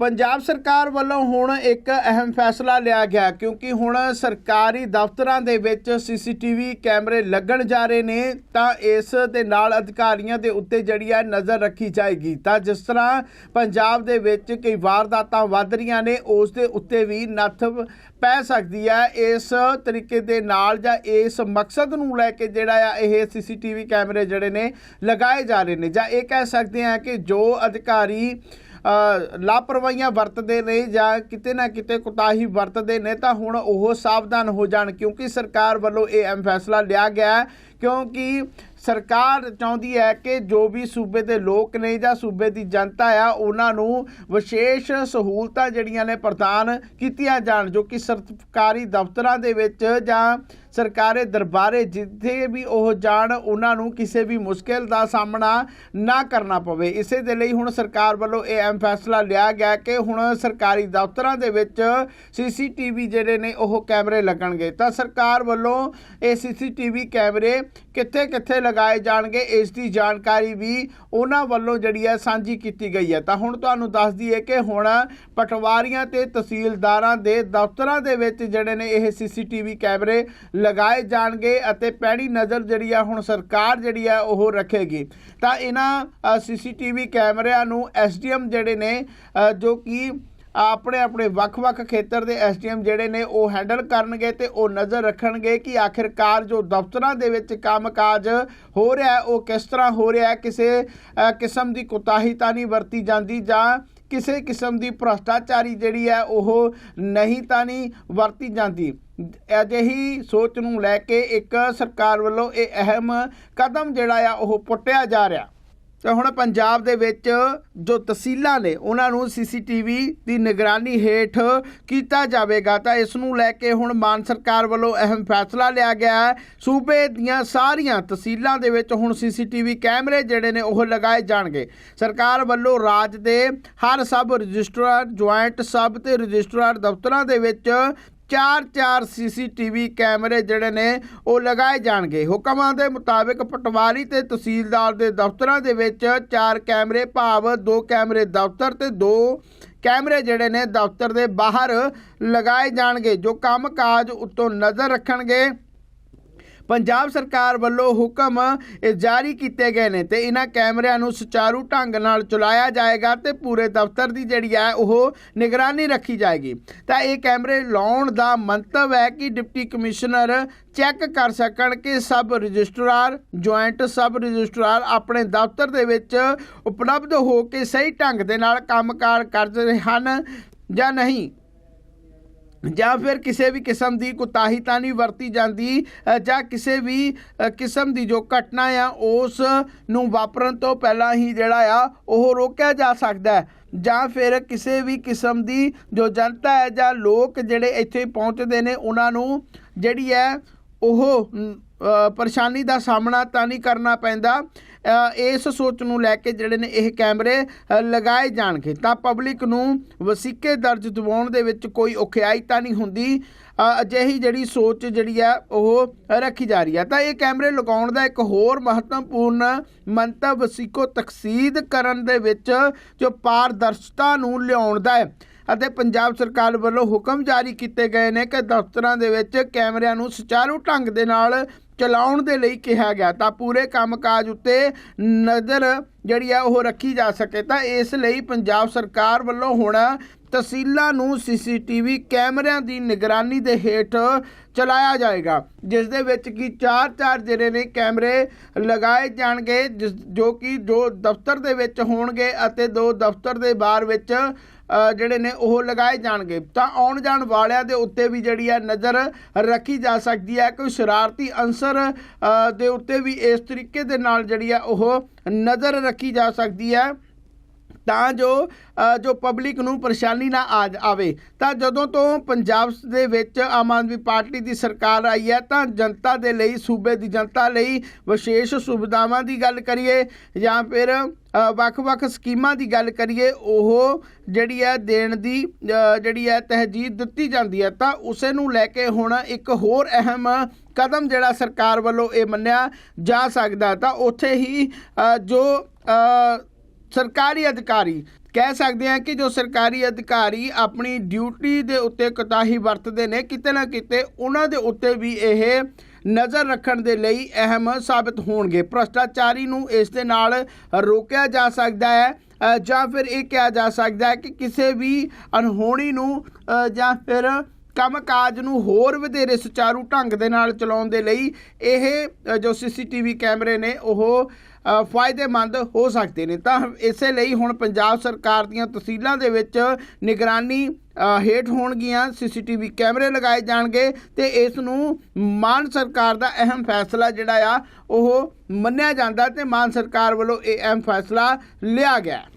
ਪੰਜਾਬ ਸਰਕਾਰ ਵੱਲੋਂ ਹੁਣ ਇੱਕ ਅਹਿਮ ਫੈਸਲਾ ਲਿਆ ਗਿਆ ਕਿਉਂਕਿ ਹੁਣ ਸਰਕਾਰੀ ਦਫ਼ਤਰਾਂ ਦੇ ਵਿੱਚ ਸੀਸੀਟੀਵੀ ਕੈਮਰੇ ਲੱਗਣ ਜਾ ਰਹੇ ਨੇ, ਤਾਂ ਇਸ ਦੇ ਨਾਲ ਅਧਿਕਾਰੀਆਂ ਦੇ ਉੱਤੇ ਜਿਹੜੀ ਹੈ ਨਜ਼ਰ ਰੱਖੀ ਜਾਏਗੀ। ਤਾਂ ਜਿਸ ਤਰ੍ਹਾਂ ਪੰਜਾਬ ਦੇ ਵਿੱਚ ਕਈ ਵਾਰਦਾਤਾਂ ਵੱਧ ਰਹੀਆਂ ਨੇ, ਉਸ ਦੇ ਉੱਤੇ ਵੀ ਨੱਥ ਪੈ ਸਕਦੀ ਹੈ। ਇਸ ਤਰੀਕੇ ਦੇ ਨਾਲ ਜਾਂ ਇਸ ਮਕਸਦ ਨੂੰ ਲੈ ਕੇ ਜਿਹੜਾ ਆ, ਇਹ ਸੀਸੀਟੀਵੀ ਕੈਮਰੇ ਜਿਹੜੇ ਨੇ ਲਗਾਏ ਜਾ ਰਹੇ ਨੇ। ਜਾਂ ਇਹ ਕਹਿ ਸਕਦੇ ਹਾਂ ਕਿ ਜੋ ਅਧਿਕਾਰੀ ਲਾਪਰਵਾਹੀਆਂ ਵਰਤਦੇ ਨੇ ਜਾਂ ਕਿਤੇ ਨਾ ਕਿਤੇ ਕੁਤਾਹੀ ਵਰਤਦੇ ਨੇ, ਤਾਂ ਹੁਣ ਉਹ ਸਾਵਧਾਨ ਹੋ ਜਾਣ, ਕਿਉਂਕਿ ਸਰਕਾਰ ਵੱਲੋਂ ਇਹ ਅਹਿਮ ਫੈਸਲਾ ਲਿਆ ਗਿਆ ਕਿਉਂਕਿ ਸਰਕਾਰ ਚਾਹੁੰਦੀ ਹੈ ਕਿ ਜੋ ਵੀ ਸੂਬੇ ਦੇ ਲੋਕ ਨੇ ਜਾਂ ਸੂਬੇ ਦੀ ਜਨਤਾ ਆ, ਉਹਨਾਂ ਨੂੰ ਵਿਸ਼ੇਸ਼ ਸਹੂਲਤਾਂ ਜਿਹੜੀਆਂ ਨੇ ਪ੍ਰਦਾਨ ਕੀਤੀਆਂ ਜਾਣ, ਜੋ ਕਿ ਸਰਕਾਰੀ ਦਫ਼ਤਰਾਂ ਦੇ ਵਿੱਚ ਜਾਂ ਸਰਕਾਰੀ ਦਰਬਾਰੇ ਜਿੱਥੇ ਵੀ ਉਹ ਜਾਣ, ਉਹਨਾਂ ਨੂੰ ਕਿਸੇ ਵੀ ਮੁਸ਼ਕਿਲ ਦਾ ਸਾਹਮਣਾ ਨਾ ਕਰਨਾ ਪਵੇ। ਇਸੇ ਦੇ ਲਈ ਹੁਣ ਸਰਕਾਰ ਵੱਲੋਂ ਇਹ ਅਹਿਮ ਫੈਸਲਾ ਲਿਆ ਗਿਆ ਕਿ ਹੁਣ ਸਰਕਾਰੀ ਦਫ਼ਤਰਾਂ ਦੇ ਵਿੱਚ ਸੀਸੀਟੀਵੀ ਜਿਹੜੇ ਨੇ, ਉਹ ਕੈਮਰੇ ਲੱਗਣਗੇ। ਤਾਂ ਸਰਕਾਰ ਵੱਲੋਂ ਇਹ ਸੀਸੀਟੀਵੀ ਕੈਮਰੇ ਕਿੱਥੇ ਕਿੱਥੇ ਲਗਾਏ ਜਾਣਗੇ, ਇਸ ਦੀ ਜਾਣਕਾਰੀ ਵੀ ਉਹਨਾਂ ਵੱਲੋਂ ਜਿਹੜੀ ਹੈ ਸਾਂਝੀ ਕੀਤੀ ਗਈ ਹੈ। ਤਾਂ ਹੁਣ ਤੁਹਾਨੂੰ ਦੱਸ ਦਈਏ ਕਿ ਹੁਣ ਪਟਵਾਰੀਆਂ ਤੇ ਤਹਿਸੀਲਦਾਰਾਂ ਦੇ ਦਫ਼ਤਰਾਂ ਦੇ ਵਿੱਚ ਜਿਹੜੇ ਨੇ, ਇਹ ਸੀਸੀਟੀਵੀ ਕੈਮਰੇ ਲਗਾਏ ਜਾਣਗੇ ਅਤੇ ਪੈਣੀ ਨਜ਼ਰ ਜਿਹੜੀ ਆ ਹੁਣ ਸਰਕਾਰ ਜਿਹੜੀ ਆ ਉਹ ਰੱਖੇਗੀ। ਤਾਂ ਇਹਨਾਂ ਸੀਸੀਟੀਵੀ ਕੈਮਰਿਆਂ ਨੂੰ ਐਸਡੀਐਮ ਜਿਹੜੇ ਨੇ ਜੋ ਕਿ ਆਪਣੇ ਆਪਣੇ ਵੱਖ-ਵੱਖ ਖੇਤਰ ਦੇ ਐਸਡੀਐਮ ਜਿਹੜੇ ਨੇ ਉਹ ਹੈਂਡਲ ਕਰਨਗੇ ਤੇ ਉਹ ਨਜ਼ਰ ਰੱਖਣਗੇ ਕਿ ਆਖਿਰਕਾਰ ਜੋ ਦਫ਼ਤਰਾਂ ਦੇ ਵਿੱਚ ਕੰਮਕਾਜ ਹੋ ਰਿਹਾ ਉਹ ਕਿਸ ਤਰ੍ਹਾਂ ਹੋ ਰਿਹਾ ਕਿਸੇ ਕਿਸਮ ਦੀ ਕੁਤਾਹੀ ਤਾਂ ਨਹੀਂ ਵਰਤੀ ਜਾਂਦੀ ਜਾਂ ਕਿਸੇ ਕਿਸਮ ਦੀ ਭ੍ਰਸ਼ਟਾਚਾਰੀ ਜਿਹੜੀ ਹੈ ਉਹ ਨਹੀਂ ਤਾਂ ਨਹੀਂ ਵਰਤੀ ਜਾਂਦੀ। ਅਜਿਹੀ ਸੋਚ ਨੂੰ ਲੈ ਕੇ ਇੱਕ ਸਰਕਾਰ ਵੱਲੋਂ ਇਹ ਅਹਿਮ ਕਦਮ ਜਿਹੜਾ ਆ ਉਹ ਪੁੱਟਿਆ ਜਾ ਰਿਹਾ। ਤੇ ਹੁਣ ਪੰਜਾਬ ਦੇ ਵਿੱਚ ਜੋ ਤਹਿਸੀਲਾਂ ਨੇ, ਉਹਨਾਂ ਨੂੰ ਸੀਸੀਟੀਵੀ ਦੀ ਨਿਗਰਾਨੀ ਹੇਠ ਕੀਤਾ ਜਾਵੇਗਾ। ਤਾਂ ਇਸ ਨੂੰ ਲੈ ਕੇ ਹੁਣ ਮਾਨ ਸਰਕਾਰ ਵੱਲੋਂ ਅਹਿਮ ਫੈਸਲਾ ਲਿਆ ਗਿਆ ਹੈ। ਸੂਬੇ ਦੀਆਂ ਸਾਰੀਆਂ ਤਹਿਸੀਲਾਂ ਦੇ ਵਿੱਚ ਹੁਣ ਸੀਸੀਟੀਵੀ ਕੈਮਰੇ ਜਿਹੜੇ ਨੇ, ਉਹ ਲਗਾਏ ਜਾਣਗੇ। ਸਰਕਾਰ ਵੱਲੋਂ ਰਾਜ ਦੇ ਹਰ ਸਬ ਰਜਿਸਟਰਾਰ, ਜੁਆਇੰਟ ਸਬ ਤੇ ਰਜਿਸਟਰਾਰ ਦਫ਼ਤਰਾਂ ਦੇ ਵਿੱਚ ਚਾਰ ਚਾਰ ਸੀਸੀਟੀਵੀ ਕੈਮਰੇ ਜਿਹੜੇ ਨੇ, ਉਹ ਲਗਾਏ ਜਾਣਗੇ। ਹੁਕਮਾਂ ਦੇ ਮੁਤਾਬਕ ਪਟਵਾਰੀ ਤੇ ਤਹਿਸੀਲਦਾਰ ਦੇ ਦਫ਼ਤਰਾਂ ਦੇ ਵਿੱਚ ਚਾਰ ਕੈਮਰੇ, ਭਾਵ ਦੋ ਕੈਮਰੇ ਦਫ਼ਤਰ ਤੇ ਦੋ ਕੈਮਰੇ ਜਿਹੜੇ ਨੇ ਦਫ਼ਤਰ ਦੇ ਬਾਹਰ ਲਗਾਏ ਜਾਣਗੇ, ਜੋ ਕੰਮਕਾਜ ਉੱਤੋਂ ਨਜ਼ਰ ਰੱਖਣਗੇ। ਪੰਜਾਬ ਸਰਕਾਰ ਵੱਲੋਂ ਹੁਕਮ, ਇਹ ਜਾਰੀ ਕੀਤੇ ਗਏ ਨੇ ਤੇ ਇਹਨਾਂ ਕੈਮਰਿਆਂ ਨੂੰ ਸੁਚਾਰੂ ਢੰਗ ਨਾਲ ਚਲਾਇਆ ਜਾਏਗਾ ਤੇ ਪੂਰੇ ਦਫ਼ਤਰ ਦੀ ਜਿਹੜੀ ਹੈ ਉਹ ਨਿਗਰਾਨੀ ਰੱਖੀ ਜਾਏਗੀ। ਤਾਂ ਇਹ ਕੈਮਰੇ ਲਾਉਣ ਦਾ ਮੰਤਵ ਹੈ ਕਿ ਡਿਪਟੀ ਕਮਿਸ਼ਨਰ ਚੈੱਕ ਕਰ ਸਕਣ ਕਿ sub registrar, joint sub registrar ਆਪਣੇ ਦਫ਼ਤਰ ਦੇ ਵਿੱਚ ਉਪਲਬਧ ਹੋ ਕੇ ਸਹੀ ਢੰਗ ਦੇ ਨਾਲ ਕੰਮਕਾਰ ਕਰ ਰਹੇ ਹਨ ਜਾਂ ਨਹੀਂ। ਜਾਂ ਫਿਰ ਕਿਸੇ ਵੀ ਕਿਸਮ ਦੀ ਕੁਤਾਹੀ ਤਾਂ ਨਹੀਂ ਵਰਤੀ ਜਾਂਦੀ ਜਾਂ ਕਿਸੇ ਵੀ ਕਿਸਮ ਦੀ ਜੋ ਘਟਨਾ ਆ, ਉਸ ਨੂੰ ਵਾਪਰਨ ਤੋਂ ਪਹਿਲਾਂ ਹੀ ਜਿਹੜਾ ਆ, ਉਹ ਰੋਕਿਆ ਜਾ ਸਕਦਾ ਹੈ। ਜਾਂ ਫਿਰ ਕਿਸੇ ਵੀ ਕਿਸਮ ਦੀ ਜੋ ਜਨਤਾ ਹੈ ਜਾਂ ਲੋਕ ਜਿਹੜੇ ਇੱਥੇ ਪਹੁੰਚਦੇ ਨੇ, ਉਹਨਾਂ ਨੂੰ ਜਿਹੜੀ ਹੈ, ਉਹ ਪਰੇਸ਼ਾਨੀ ਦਾ ਸਾਹਮਣਾ ਤਾਂ ਨਹੀਂ ਕਰਨਾ ਪੈਂਦਾ। ਇਸ ਸੋਚ ਨੂੰ ਲੈ ਕੇ ਜਿਹੜੇ ਨੇ ਇਹ ਕੈਮਰੇ ਲਗਾਏ ਜਾਣਗੇ। ਤਾਂ ਪਬਲਿਕ ਨੂੰ ਵਸੀਕੇ ਦਰਜ ਦਿਵਾਉਣ ਦੇ ਵਿੱਚ ਕੋਈ ਔਖਿਆਈ ਤਾਂ ਨਹੀਂ ਹੁੰਦੀ। ਅਜਿਹੀ ਜਿਹੜੀ ਸੋਚ ਜਿਹੜੀ ਆ, ਉਹ ਰੱਖੀ ਜਾ ਰਹੀ ਹੈ ਤਾਂ ਇਹ ਕੈਮਰੇ ਲਗਾਉਣ ਦਾ ਇੱਕ ਹੋਰ ਮਹੱਤਵਪੂਰਨ ਮੰਤਵ ਵਸੀਕੋ ਤਕਸੀਦ ਕਰਨ ਦੇ ਵਿੱਚ ਜੋ ਪਾਰਦਰਸ਼ਤਾ ਨੂੰ ਲਿਆਉਣ ਦਾ ਹੈ। ਅਤੇ ਪੰਜਾਬ ਸਰਕਾਰ ਵੱਲੋਂ ਹੁਕਮ ਜਾਰੀ ਕੀਤੇ ਗਏ ਨੇ ਕਿ ਦਫ਼ਤਰਾਂ ਦੇ ਵਿੱਚ ਕੈਮਰਿਆਂ ਨੂੰ ਸੁਚਾਰੂ ਢੰਗ ਦੇ ਨਾਲ ਚਲਾਉਣ ਦੇ ਲਈ ਕਿਹਾ ਗਿਆ ਤਾਂ ਪੂਰੇ ਕੰਮਕਾਜ ਉੱਤੇ ਨਜ਼ਰ ਜਿਹੜੀ ਆ ਉਹ ਰੱਖੀ ਜਾ ਸਕੇ ਤਾਂ ਇਸ ਲਈ ਪੰਜਾਬ ਸਰਕਾਰ ਵੱਲੋਂ ਹੁਣ ਤਹਿਸੀਲਾਂ ਨੂੰ ਸੀਸੀਟੀਵੀ ਕੈਮਰਿਆਂ ਦੀ ਨਿਗਰਾਨੀ ਦੇ ਹੇਠ ਚਲਾਇਆ ਜਾਏਗਾ, ਜਿਸ ਦੇ ਵਿੱਚ ਕਿ ਚਾਰ ਚਾਰ ਜਿਹੜੇ ਨੇ ਕੈਮਰੇ ਲਗਾਏ ਜਾਣਗੇ, ਜਿਸ ਜੋ ਕਿ ਜੋ ਦਫ਼ਤਰ ਦੇ ਵਿੱਚ ਹੋਣਗੇ ਅਤੇ ਦੋ ਦਫ਼ਤਰ ਦੇ ਬਾਹਰ ਵਿੱਚ ਜਿਹੜੇ ਨੇ ਉਹ ਲਗਾਏ ਜਾਣਗੇ। ਤਾਂ ਆਉਣ ਜਾਣ ਵਾਲਿਆਂ ਦੇ ਉੱਤੇ ਵੀ ਜਿਹੜੀ ਹੈ ਨਜ਼ਰ ਰੱਖੀ ਜਾ ਸਕਦੀ ਹੈ। ਕੋਈ ਸ਼ਰਾਰਤੀ ਅੰਸਰ ਦੇ ਉੱਤੇ ਵੀ ਇਸ ਤਰੀਕੇ ਦੇ ਨਾਲ ਜਿਹੜੀ ਹੈ ਉਹ ਨਜ਼ਰ ਰੱਖੀ ਜਾ ਸਕਦੀ ਹੈ। ਤਾਂ ਜੋ ਜੋ ਪਬਲਿਕ ਨੂੰ ਪਰੇਸ਼ਾਨੀ ਨਾ ਆ ਆਵੇ। ਤਾਂ ਜਦੋਂ ਤੋਂ ਪੰਜਾਬ ਦੇ ਵਿੱਚ ਆਮ ਆਦਮੀ ਪਾਰਟੀ ਦੀ ਸਰਕਾਰ ਆਈ ਹੈ, ਤਾਂ ਜਨਤਾ ਦੇ ਲਈ, ਸੂਬੇ ਦੀ ਜਨਤਾ ਲਈ ਵਿਸ਼ੇਸ਼ ਸੁਵਿਧਾਵਾਂ ਦੀ ਗੱਲ ਕਰੀਏ ਜਾਂ ਫਿਰ ਵੱਖ-ਵੱਖ ਸਕੀਮਾਂ ਦੀ ਗੱਲ ਕਰੀਏ, ਉਹ ਜਿਹੜੀ ਹੈ ਦੇਣ ਦੀ ਜਿਹੜੀ ਹੈ ਤਹਜੀਦ ਦਿੱਤੀ ਜਾਂਦੀ ਹੈ। ਤਾਂ ਉਸੇ ਨੂੰ ਲੈ ਕੇ ਹੁਣ ਇੱਕ ਹੋਰ ਅਹਿਮ ਕਦਮ ਜਿਹੜਾ ਸਰਕਾਰ ਵੱਲੋਂ ਇਹ ਮੰਨਿਆ ਜਾ ਸਕਦਾ ਤਾਂ ਉੱਥੇ ਹੀ ਜੋ ਸਰਕਾਰੀ ਅਧਿਕਾਰੀ। ਕਹਿ ਸਕਦੇ ਹਾਂ ਕਿ ਜੋ ਸਰਕਾਰੀ ਅਧਿਕਾਰੀ ਆਪਣੀ ਡਿਊਟੀ ਦੇ ਉੱਤੇ ਕੋਤਾਹੀ ਵਰਤਦੇ ਨੇ ਕਿਤੇ ਨਾ ਕਿਤੇ ਉਹਨਾਂ ਦੇ ਉੱਤੇ ਵੀ ਇਹ ਨਜ਼ਰ ਰੱਖਣ ਦੇ ਲਈ ਅਹਿਮ ਸਾਬਤ ਹੋਣਗੇ। ਭ੍ਰਸ਼ਟਾਚਾਰੀ ਨੂੰ ਇਸ ਦੇ ਨਾਲ ਰੋਕਿਆ ਜਾ ਸਕਦਾ ਹੈ ਜਾਂ ਫਿਰ ਇਹ ਕਿਹਾ ਜਾ ਸਕਦਾ ਹੈ ਕਿ ਕਿਸੇ ਵੀ ਅਨਹੋਣੀ ਨੂੰ ਜਾਂ ਫਿਰ ਕੰਮਕਾਜ ਨੂੰ ਹੋਰ ਵਧੇਰੇ ਸੁਚਾਰੂ ਢੰਗ ਦੇ ਨਾਲ ਚਲਾਉਣ ਦੇ ਲਈ ਇਹ ਅ, ਜੋ ਸੀਸੀਟੀਵੀ ਕੈਮਰੇ ਨੇ ਉਹ ਫਾਇਦੇਮੰਦ ਹੋ ਸਕਦੇ ਨੇ। ਤਾਂ ਇਸੇ ਲਈ ਹੁਣ ਪੰਜਾਬ ਸਰਕਾਰ ਦੀਆਂ ਤਹਿਸੀਲਾਂ ਦੇ ਵਿੱਚ ਨਿਗਰਾਨੀ ਹੇਠ ਹੋਣਗੀਆਂ। ਸੀਸੀਟੀਵੀ ਕੈਮਰੇ ਲਗਾਏ ਜਾਣਗੇ ਤੇ ਇਸ ਨੂੰ ਮਾਨ ਸਰਕਾਰ ਦਾ ਅਹਿਮ ਫੈਸਲਾ ਜਿਹੜਾ ਆ, ਉਹ ਮੰਨਿਆ ਜਾਂਦਾ ਤੇ ਮਾਨ ਸਰਕਾਰ ਵੱਲੋਂ ਇਹ ਅਹਿਮ ਫੈਸਲਾ ਲਿਆ ਗਿਆ।